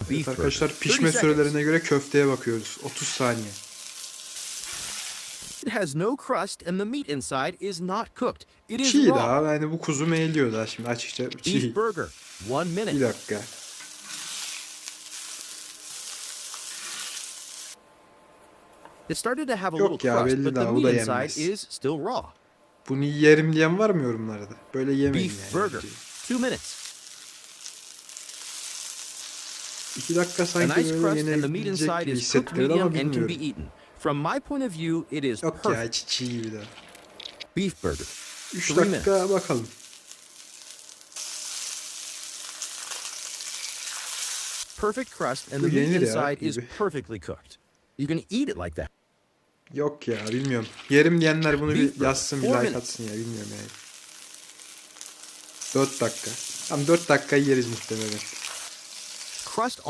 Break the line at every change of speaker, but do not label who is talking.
Evet
Beef
arkadaşlar
burger.
pişme
30
sürelerine
seconds.
göre köfteye bakıyoruz. 30 saniye.
It has no crust and the meat inside is not cooked. It is
Çiğ
raw.
daha yani bu kuzu meyliyor daha şimdi açıkça çiğ.
Beef burger. One
Bir
minute.
dakika.
It started to have a
Yok
little
ya,
crust,
belli
but the
daha,
meat
da
inside
yenmez.
is still raw.
Bunu yerim diyen var mı yorumlarda? Böyle yemeyin
Beef
yani.
burger. Two minutes.
İki dakika
A
sanki
nice
böyle yenebilecek
inside
gibi hissettirdi ama bilmiyorum.
eaten. From my point of view, it is
Yok ya çiğ gibi daha.
Beef burger.
3
Three
dakika bakalım.
Perfect crust and the meat inside is perfectly cooked. You can eat it like that.
Yok ya bilmiyorum. Yerim diyenler bunu bir yazsın bir like atsın ya bilmiyorum yani. 4 dakika. Tam 4 dakika yeriz muhtemelen.
Crust